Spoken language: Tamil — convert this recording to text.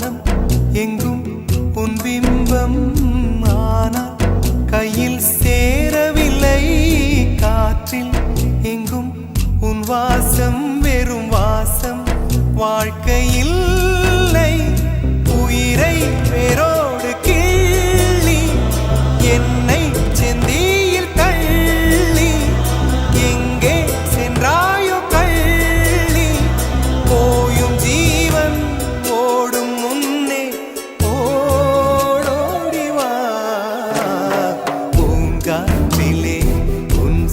மனம் எங்கும் உன் பிம்பம் ஆனால் கையில் சேரவில்லை. காற்றில் எங்கும் உன் வாசம் வெறும் வாசம் வாழ்க்கையில்